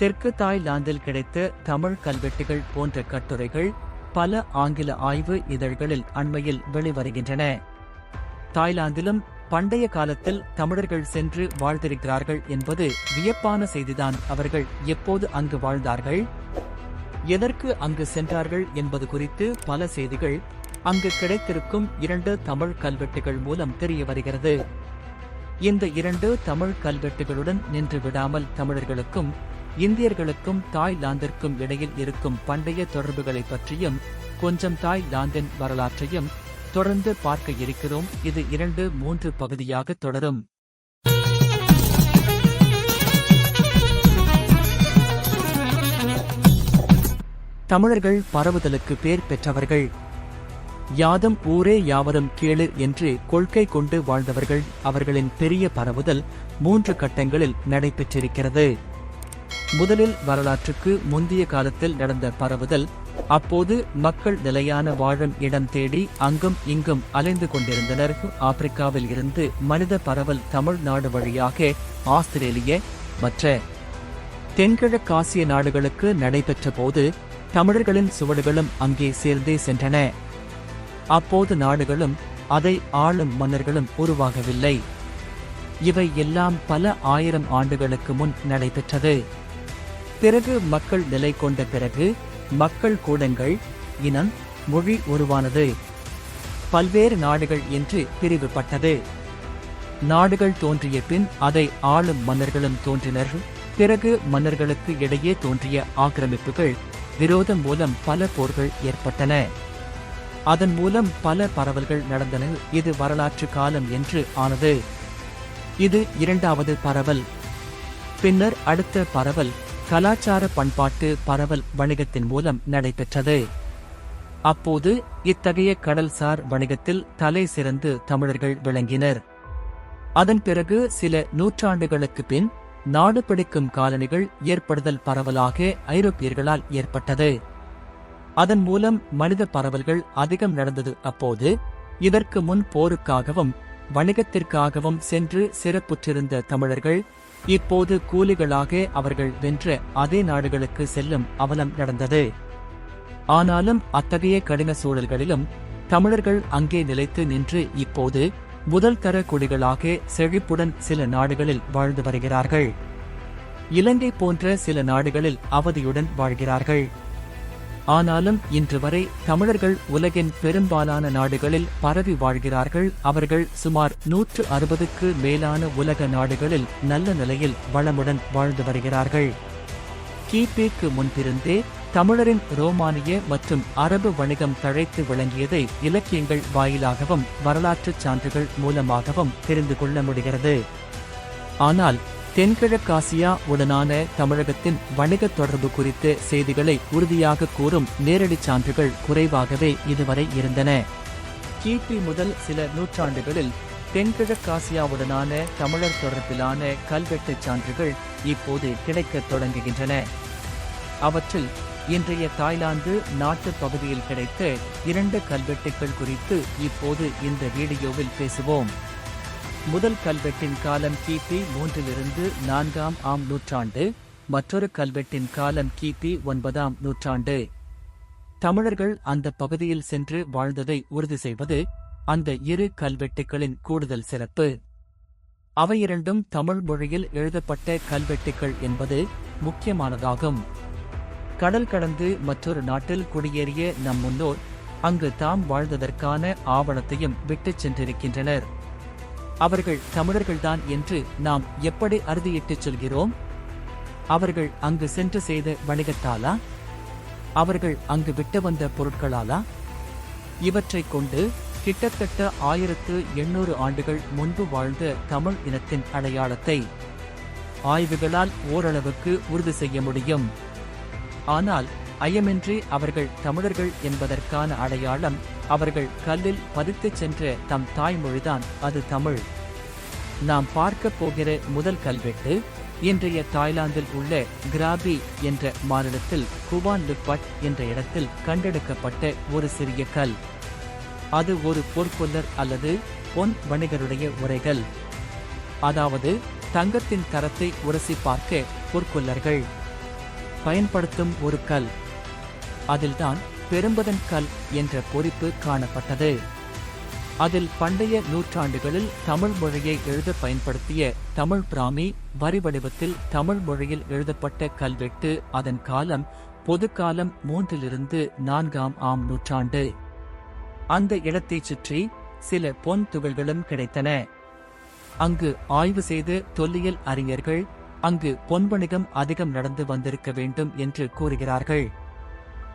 தெற்கு தாய்லாந்தில் கிடைத்த தமிழ் கல்வெட்டுகள் போன்ற கட்டுரைகள் பல ஆங்கில ஆய்வு இதழ்களில் அண்மையில் வெளிவருகின்றன. தாய்லாந்திலும் பண்டைய காலத்தில் தமிழர்கள் சென்று வாழ்ந்திருக்கிறார்கள் என்பது வியப்பான செய்திதான். அவர்கள் எப்போது அங்கு வாழ்ந்தார்கள்? எதற்கு அங்கு சென்றார்கள் என்பது குறித்து பல செய்திகள் அங்கு கிடைத்திருக்கும் இரண்டு தமிழ் கல்வெட்டுகள் மூலம் தெரிய வருகிறது. இந்த இரண்டு தமிழ் கல்வெட்டுகளுடன் நின்று விடாமல் தமிழர்களுக்கும் இந்தியர்களுக்கும் தாய்லாந்திற்கும் இடையில் இருக்கும் பண்டைய தொடர்புகளை பற்றியும் கொஞ்சம் தாய்லாந்தின் வரலாற்றையும் தொடர்ந்து பார்க்க இருக்கிறோம். இது இரண்டு மூன்று பகுதியாக தொடரும். தமிழர்கள் பரவுதலுக்கு பேர் பெற்றவர்கள். யாதும் ஊரே யாவரும் கேளு என்று கொள்கை கொண்டு வாழ்ந்தவர்கள். அவர்களின் பெரிய பரவுதல் மூன்று கட்டங்களில் நடைபெற்றிருக்கிறது. முதலில் வரலாற்றுக்கு முந்தைய காலத்தில் நடந்த பரவுதல் அப்போது மக்கள் நிலையான வாழும் இடம் தேடி அங்கும் இங்கும் அலைந்து கொண்டிருந்தனர். ஆப்பிரிக்காவில் இருந்து மனித பரவல் தமிழ்நாடு வழியாக ஆஸ்திரேலிய மற்ற தென்கிழக்காசிய நாடுகளுக்கு நடைபெற்ற போது தமிழர்களின் சுவடுகளும் அங்கே சேர்ந்தே சென்றன. அப்போது நாடுகளும் அதை ஆளும் மன்னர்களும் உருவாகவில்லை. இவை எல்லாம் பல ஆயிரம் ஆண்டுகளுக்கு முன் நடைபெற்றது. பிறகு மக்கள் நிலை கொண்ட பிறகு மக்கள் கூடங்கள் இனம் மொழி உருவானது. பல்வேறு நாடுகள் என்று பிரிவுபட்டது. நாடுகள் தோன்றிய பின் அதை ஆளும் மன்னர்களும் தோன்றினர். பிறகு மன்னர்களுக்கு இடையே தோன்றிய ஆக்கிரமிப்புகள் விரோதம் மூலம் பல போர்கள் ஏற்பட்டன. அதன் மூலம் பல பரவல்கள் நடந்தன. இது வரலாற்று காலம் என்று ஆனது. இது இரண்டாவது பரவல். பின்னர் அடுத்த பரவல் கலாச்சார பண்பாட்டு பரவல் வணிகத்தின் மூலம் நடைபெற்றது. அப்போது இத்தகைய கடல்சார் வணிகத்தில் தலை சிறந்து தமிழர்கள் விளங்கினர். அதன் பிறகு சில நூற்றாண்டுகளுக்கு பின் நாடு பிடிக்கும் காலனிகள் ஏற்படுதல் பரவலாக ஐரோப்பியர்களால் ஏற்பட்டது. அதன் மூலம் மனித பரவல்கள் அதிகம் நடந்தது. அப்போது இதற்கு முன் போருக்காகவும் வணிகத்திற்காகவும் சென்று சிறப்புற்றிருந்த தமிழர்கள் இப்போது கூலிகளாக அவர்கள் வென்ற அதே நாடுகளுக்கு செல்லும் அவலம் நடந்தது. ஆனாலும் அத்தகைய கடின சூழல்களிலும் தமிழர்கள் அங்கே நிலைத்து நின்று இப்போது முதல் தர குடிகளாக செழிப்புடன் சில நாடுகளில் வாழ்ந்து வருகிறார்கள். இலங்கை போன்ற சில நாடுகளில் அவதியுடன் வாழ்கிறார்கள். ஆனாலும் இன்று வரை தமிழர்கள் உலகின் பெரும்பாலான நாடுகளில் பரவி வாழ்கிறார்கள். அவர்கள் சுமார் நூற்று அறுபதுக்கு மேலான உலக நாடுகளில் நல்ல நிலையில் வளமுடன் வாழ்ந்து வருகிறார்கள். கிபிக்கு முன்பிருந்தே தமிழரின் ரோமானிய மற்றும் அரபு வணிகம் தழைத்து விளங்கியதை இலக்கியங்கள் வாயிலாகவும் வரலாற்றுச் சான்றுகள் மூலமாகவும் தெரிந்து கொள்ள முடிகிறது. ஆனால் தென்கிழக்காசியா உடனான தமிழகத்தின் வணிக தொடர்பு குறித்த செய்திகளை உறுதியாக கூறும் நேரடி சான்றுகள் குறைவாகவே இதுவரை இருந்தன. கிபி முதல் சில நூற்றாண்டுகளில் தென்கிழக்காசியாவுடனான தமிழர் தொடர்பிலான கல்வெட்டு சான்றுகள் இப்போது கிடைக்கத் தொடங்குகின்றன. அவற்றில் இன்றைய தாய்லாந்து நாட்டு பகுதியில் கிடைத்த இரண்டு கல்வெட்டுகள் குறித்து இப்போது இந்த வீடியோவில் பேசுவோம். முதல் கல்வெட்டின் காலம் கிபி மூன்றிலிருந்து நான்காம் ஆம் நூற்றாண்டு மற்றொரு கல்வெட்டின் காலம் கிபி ஒன்பதாம் நூற்றாண்டு. தமிழர்கள் அந்த பகுதியில் சென்று வாழ்ந்ததை உறுதி செய்வது அந்த இரு கல்வெட்டுகளின் கூடுதல் சிறப்பு. அவை இரண்டும் தமிழ் மொழியில் எழுதப்பட்ட கல்வெட்டுகள் என்பது முக்கியமானதாகும். கடல் கடந்து மற்றொரு நாட்டில் குடியேறிய நம் முன்னோர் அங்கு தாம் வாழ்ந்ததற்கான ஆவணத்தையும் விட்டுச் சென்றிருக்கின்றனர். அவர்கள் தமிழர்கள்தான் என்று நாம் எப்படி அறுதியிட்டுச் சொல்கிறோம்? அவர்கள் அங்கு சென்று செய்த வணிகத்தாலா? அவர்கள் அங்கு விட்டு வந்த பொருட்களாலா? இவற்றைக் கொண்டு கிட்டத்தட்ட ஆயிரத்து எண்ணூறு ஆண்டுகள் முன்பு வாழ்ந்த தமிழ் இனத்தின் அடையாளத்தை ஆய்வுகளால் ஓரளவுக்கு உறுதி செய்ய முடியும். ஆனால் ஐயமின்றி அவர்கள் தமிழர்கள் என்பதற்கான அடையாளம் அவர்கள் கல்லில் பதித்துச் சென்ற தம் தாய்மொழிதான் அது தமிழ். நாம் பார்க்கப் போகிற முதல் கல்வெட்டு இன்றைய தாய்லாந்தில் உள்ள கிராபி என்ற மாநிலத்தில் குவான் லுப்பட் என்ற இடத்தில் கண்டெடுக்கப்பட்ட ஒரு சிறிய கல். அது ஒரு பொற்கொல்லர் அல்லது பொன் வணிகருடைய உரைகள். அதாவது தங்கத்தின் தரத்தை உரசி பார்க்க பொற்கொல்லர்கள். பயன்படுத்தும் ஒரு கல். அதில்தான் பெரும்பதன் கல் என்ற பொறிப்பு காணப்பட்டது. அதில் பண்டைய நூற்றாண்டுகளில் தமிழ் மொழியை எழுத பயன்படுத்திய தமிழ் பிராமி வரி வடிவத்தில் தமிழ் மொழியில் எழுதப்பட்ட கல்வெட்டு அதன் காலம் பொதுக்காலம் மூன்றிலிருந்து நான்காம் ஆம் நூற்றாண்டு. அந்த இடத்தைச் சுற்றி சில பொன் துகள்களும் கிடைத்தன. அங்கு ஆய்வு செய்து தொல்லியல் அறிஞர்கள் அங்கு பொன்வணிகம் அதிகம் நடந்து வந்திருக்க வேண்டும் என்று கூறுகிறார்கள்.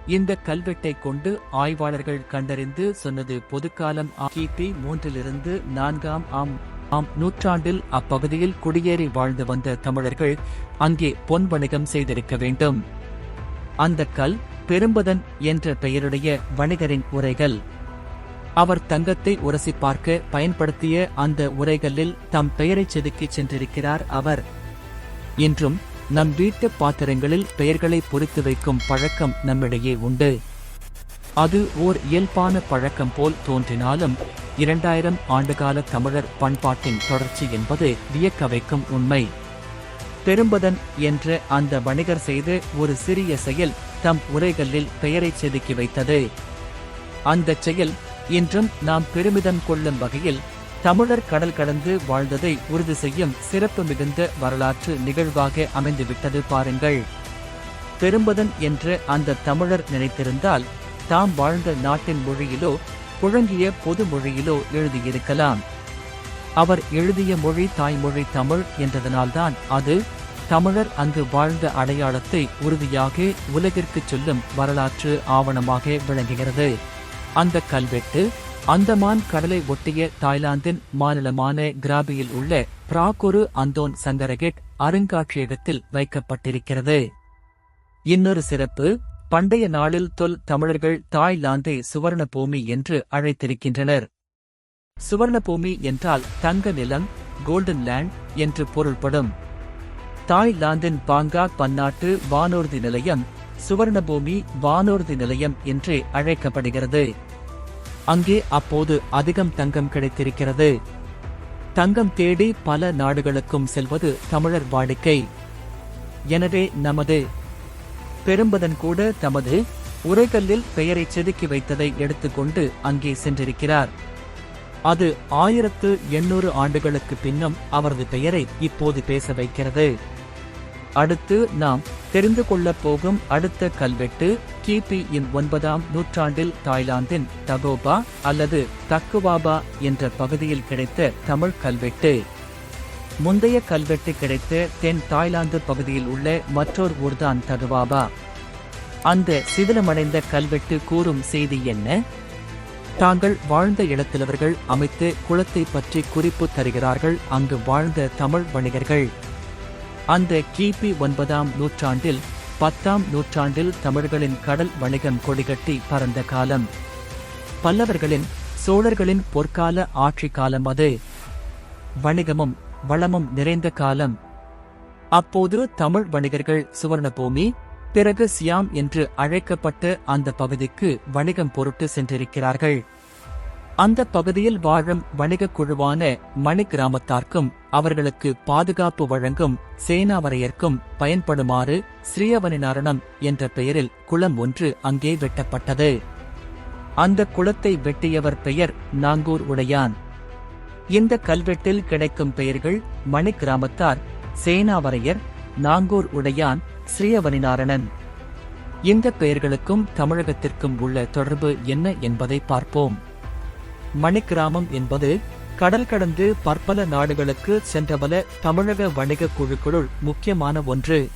இந்த கல்வெட்டை கொண்டு ஆய்வாளர்கள் கண்டறிந்து சொன்னது பொதுக்காலம் கிபி மூன்றிலிருந்து நான்காம் ஆம் ஆம் நூற்றாண்டில் அப்பகுதியில் குடியேறி வாழ்ந்து வந்த தமிழர்கள் அங்கே பொன் வணிகம் செய்திருக்க வேண்டும். அந்த கல் பெரும்பதன் என்ற பெயருடைய வணிகரின் உரைகள். அவர் தங்கத்தை உரசி பார்க்க பயன்படுத்திய அந்த உரைகளில் தம் பெயரைச் செதுக்கிச் சென்றிருக்கிறார் அவர். இன்றும் நம் வீட்டு பாத்திரங்களில் பெயர்களை பொறித்து வைக்கும் பழக்கம் நம்மிடையே உண்டு. அது ஓர் இயல்பான பழக்கம் போல் தோன்றினாலும் இரண்டாயிரம் ஆண்டுகால தமிழர் பண்பாட்டின் தொடர்ச்சி என்பது வியக்க வைக்கும் உண்மை. பெரும்பதன் என்ற அந்த வணிகர் செய்த ஒரு சிறிய செயல் தம் உரைகளில் பெயரைச் செதுக்கி வைத்தது. அந்த செயல் இன்றும் நாம் பெருமிதம் கொள்ளும் வகையில் தமிழர் கடல் கடந்து வாழ்ந்ததை உறுதி செய்யும் சிறப்பு மிகுந்த வரலாற்று நிகழ்வாக அமைந்துவிட்டது பாருங்கள். பெரும்பதன் என்று அந்த தமிழர் நினைத்திருந்தால் தாம் வாழ்ந்த நாட்டின் மொழியிலோ புழங்கிய பொது மொழியிலோ எழுதியிருக்கலாம். அவர் எழுதிய மொழி தாய்மொழி தமிழ் என்றதனால்தான் அது தமிழர் அங்கு வாழ்ந்த அடையாளத்தை உறுதியாக உலகிற்குச் சொல்லும் வரலாற்று ஆவணமாக விளங்குகிறது. அந்த கல்வெட்டு அந்தமான் கடலை ஒட்டிய தாய்லாந்தின் மாநிலமான கிராபியில் உள்ள பிராகுரு அந்தோன் சங்கரகெட் அருங்காட்சியகத்தில் வைக்கப்பட்டிருக்கிறது. இன்னொரு சிறப்பு பண்டைய நாளில் தொல் தமிழர்கள் தாய்லாந்தை சுவர்ண பூமி என்று அழைத்திருக்கின்றனர். சுவர்ண பூமி என்றால் தங்க நிலம் கோல்டன் லேண்ட் என்று பொருள்படும். தாய்லாந்தின் பாங்காக் பன்னாட்டு வானூர்தி நிலையம் சுவர்ணபூமி வானூர்தி நிலையம் என்று அழைக்கப்படுகிறது. அங்கே அப்போது அதிகம் தங்கம் கிடைத்திருக்கிறது. தங்கம் தேடி பல நாடுகளுக்கும் செல்வது தமிழர் வாடிக்கை. எனவே நமது பெரும்பதன் கூட தமது உரைகல்லில் பெயரை செதுக்கி வைத்ததை எடுத்துக்கொண்டு அங்கே சென்றிருக்கிறார். அது ஆயிரத்து எண்ணூறு ஆண்டுகளுக்கு பின்னும் அவரது பெயரை இப்போது பேச வைக்கிறது. அடுத்து நாம் தெரிந்து கொள்ளப் போகும் அடுத்த கல்வெட்டு கிபி இன் ஒன்பதாம் நூற்றாண்டில் தாய்லாந்தின் தகோபா அல்லது தக்குவாபா என்ற பகுதியில் கிடைத்த தமிழ் கல்வெட்டு. முந்தைய கல்வெட்டு கிடைத்த தென் தாய்லாந்து பகுதியில் உள்ள மற்றொரு ஊர்தான் தகுவாபா. அந்த சிதிலமடைந்த கல்வெட்டு கூறும் செய்தி என்ன? தாங்கள் வாழ்ந்த இடத்திலவர்கள் அமைத்து குளத்தை பற்றி குறிப்பு தருகிறார்கள் அங்கு வாழ்ந்த தமிழ் வணிகர்கள். அந்த கிபி ஒன்பதாம் நூற்றாண்டில் பத்தாம் நூற்றாண்டில் தமிழர்களின் கடல் வணிகம் கொடிகட்டி பறந்த காலம். பல்லவர்களின் சோழர்களின் பொற்கால ஆட்சி காலம் அது. வணிகமும் வளமும் நிறைந்த காலம். அப்போது தமிழ் வணிகர்கள் சுவர்ணபூமி பிறகு சியாம் என்று அழைக்கப்பட்ட அந்த பகுதிக்கு வணிகம் பொருட்டு சென்றிருக்கிறார்கள். அந்த பகுதியில் வாழும் வணிகக் குழுவான மணி கிராமத்தார்க்கும் அவர்களுக்கு பாதுகாப்பு வழங்கும் சேனாவரையர்க்கும் பயன்படுமாறு ஸ்ரீயவனிநாரணம் என்ற பெயரில் குளம் ஒன்று அங்கே வெட்டப்பட்டது. அந்த குளத்தை வெட்டியவர் பெயர் நாங்கூர் உடையான். இந்த கல்வெட்டில் கிடைக்கும் பெயர்கள் மணி கிராமத்தார் சேனாவரையர் நாங்கூர் உடையான் ஸ்ரீயவனிநாரணன். இந்த பெயர்களுக்கும் தமிழகத்திற்கும் உள்ள தொடர்பு என்ன என்பதை பார்ப்போம். மணிக்கிராமம் என்பது கடல் கடந்து பற்பல நாடுகளுக்கு சென்றபல தமிழக வணிக குழுக்களுள் முக்கியமான ஒன்று.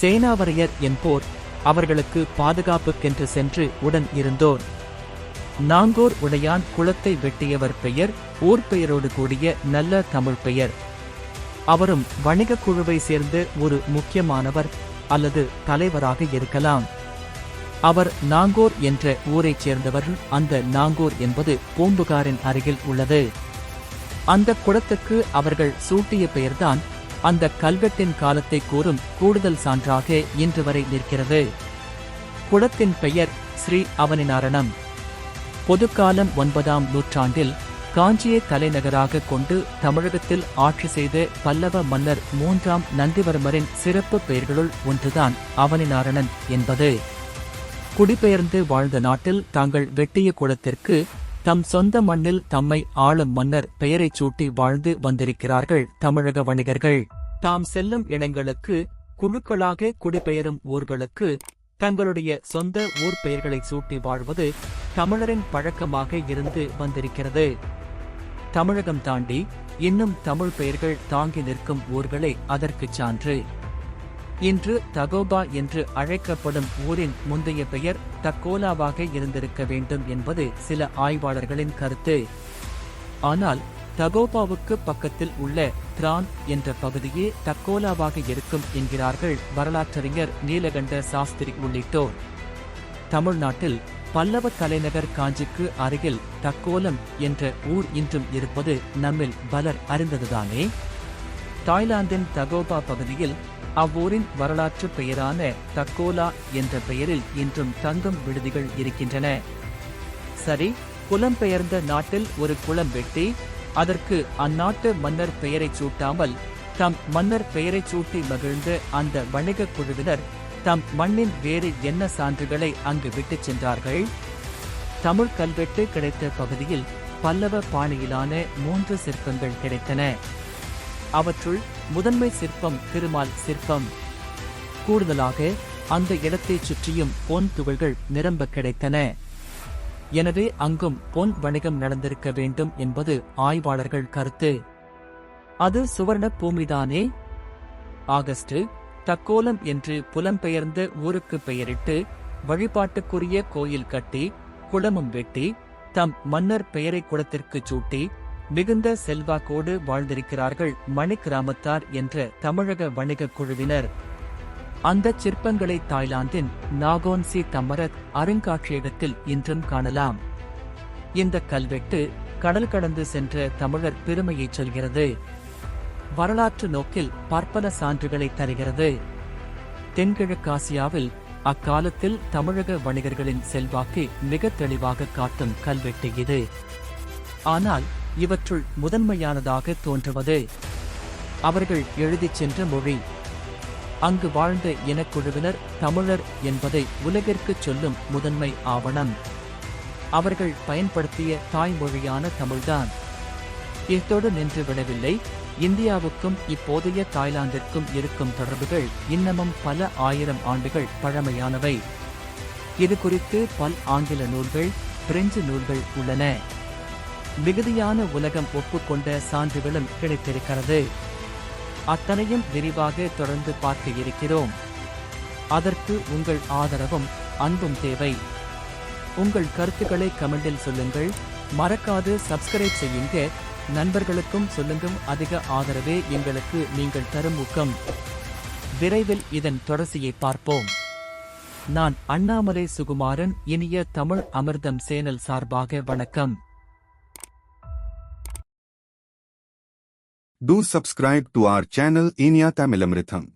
சேனாவரையர் என்போர் அவர்களுக்கு பாதுகாப்புக்கென்று சென்று உடன் இருந்தோர். நாங்கூர் உடையான் குளத்தை வெட்டியவர் பெயர் ஊர் பெயரோடு கூடிய நல்ல தமிழ் பெயர். அவரும் வணிகக் குழுவை சேர்ந்த ஒரு முக்கியமானவர் அல்லது தலைவராக இருக்கலாம். அவர் நாங்கூர் என்ற ஊரைச் சேர்ந்தவர். அந்த நாங்கூர் என்பது பூம்புகாரின் அருகில் உள்ளது. அந்த குளத்துக்கு அவர்கள் சூட்டிய பெயர்தான் அந்த கல்வெட்டின் காலத்தை கூறும் கூடுதல் சான்றாக இன்று வரை நிற்கிறது. குளத்தின் பெயர் ஸ்ரீ அவனினாரணம் பொதுக்காலம் ஒன்பதாம் நூற்றாண்டில் காஞ்சியை தலைநகராக கொண்டு தமிழகத்தில் ஆட்சி செய்த பல்லவ மன்னர் மூன்றாம் நந்திவர்மரின் சிறப்பு பெயர்களுள் ஒன்றுதான் அவனினாரணன் என்பது. குடிபெயர்ந்து வாழ்ந்த நாட்டில் தாங்கள் வெட்டிய குளத்திற்கு தம் சொந்த மண்ணில் தம்மை ஆளும் மன்னர் பெயரைச் சூட்டி வாழ்ந்து வந்திருக்கிறார்கள் தமிழக வணிகர்கள். தாம் செல்லும் இடங்களுக்கு குழுக்களாக குடிபெயரும் ஊர்களுக்கு தங்களுடைய சொந்த ஊர் பெயர்களை சூட்டி வாழ்வது தமிழரின் பழக்கமாக இருந்து வந்திருக்கிறது. தமிழகம் தாண்டி இன்னும் தமிழ் பெயர்கள் தாங்கி நிற்கும் ஊர்களே அதற்குச் சான்று. இன்று தகோபா என்று அழைக்கப்படும் ஊரின் முந்தைய பெயர் தக்கோலாவாக இருந்திருக்க வேண்டும் என்பது சில ஆய்வாளர்களின் கருத்து. ஆனால் தகோபாவுக்கு பக்கத்தில் உள்ள திரான் என்ற பகுதியே தக்கோலாவாக இருக்கும் என்கிறார்கள் வரலாற்றறிஞர் நீலகண்ட சாஸ்திரி உள்ளிட்டோர். தமிழ்நாட்டில் பல்லவ தலைநகர் காஞ்சிக்கு அருகில் தக்கோலம் என்ற ஊர் இன்றும் இருப்பது நம்மில் பலர் அறிந்ததுதானே? தாய்லாந்தின் தகோபா பகுதியில் அவ்வூரின் வரலாற்று பெயரான தக்கோலா என்ற பெயரில் இன்றும் தங்கும் விடுதிகள் இருக்கின்றன. சரி புலம்பெயர்ந்த நாட்டில் ஒரு குளம் வெட்டி அதற்கு அந்நாட்டு மன்னர் பெயரைச் சூட்டாமல் தம் மன்னர் பெயரைச் சூட்டி மகிழ்ந்த அந்த வணிகக் குழுவினர் தம் மண்ணின் வேறு என்ன சான்றுகளை அங்கு விட்டுச் சென்றார்கள்? தமிழ் கல்வெட்டு கிடைத்த பகுதியில் பல்லவ பாணியிலான மூன்று சிற்பங்கள் கிடைத்தன. அவற்றுள் முதன்மை சிற்பம் திருமால் சிற்பம். கூடுதலாக அந்த இடத்தைச் சுற்றியும் பொன் துகள்கள் நிரம்ப கிடைத்தன. எனவே அங்கும் பொன் வணிகம் நடந்திருக்க வேண்டும் என்பது ஆய்வாளர்கள் கருத்து. அது சுவர்ண பூமிதானே? ஆகஸ்ட் தக்கோலம் என்று புலம்பெயர்ந்த ஊருக்கு பெயரிட்டு வழிபாட்டுக்குரிய கோயில் கட்டி குளமும் வெட்டி தம் மன்னர் பெயரை குளத்திற்கு சூட்டி மிகுந்த செல்வாக்கோடு வாழ்ந்திருக்கிறார்கள் மணிக்கிராமத்தார் என்ற தமிழக வணிகக் குழுவினர். அந்தச் சிற்பங்களை தாய்லாந்தின் நாகோன்சி தமரத் அருங்காட்சியகத்தில் இன்றும் காணலாம். இந்த கல்வெட்டு கடல் கடந்து சென்ற தமிழர் பெருமையைச் சொல்கிறது. வரலாற்று நோக்கில் பற்பல சான்றுகளை தருகிறது. தென்கிழக்காசியாவில் அக்காலத்தில் தமிழக வணிகர்களின் செல்வாக்கை மிக தெளிவாக காட்டும் கல்வெட்டு இது. ஆனால் இவற்றுள் முதன்மையானதாக தோன்றுவது அவர்கள் எழுதிச் சென்ற மொழி. அங்கு வாழ்ந்த இனக்குழுவினர் தமிழர் என்பதை உலகிற்குச் சொல்லும் முதன்மை ஆவணம். அவர்கள் பயன்படுத்திய தாய்மொழியான தமிழ்தான். இத்தோடு நின்று விடவில்லை. இந்தியாவுக்கும் இப்போதைய தாய்லாந்திற்கும் இருக்கும் தொடர்புகள் இன்னமும் பல ஆயிரம் ஆண்டுகள் பழமையானவை. இது குறித்து பல் ஆங்கில நூல்கள் பிரெஞ்சு நூல்கள் உள்ளன. மிகுதியான உலகம் ஒப்புக்கொண்ட சான்றுகளும் கிடைத்திருக்கிறது. அத்தனையும் விரிவாக தொடர்ந்து பார்க்க இருக்கிறோம். அதற்கு உங்கள் ஆதரவும் அன்பும் தேவை. உங்கள் கருத்துக்களை கமெண்டில் சொல்லுங்கள். மறக்காது சப்ஸ்கிரைப் செய்யுங்க. நண்பர்களுக்கும் சொல்லுங்கள் அதிக ஆதரவே எங்களுக்கு நீங்கள் தரும் ஊக்கம். விரைவில் இதன் தொடர்ச்சியை பார்ப்போம். நான் அண்ணாமலை சுகுமாரன் இனிய தமிழ் அமிர்தம் சேனல் சார்பாக வணக்கம். Do subscribe to our channel Inya Tamilamritham.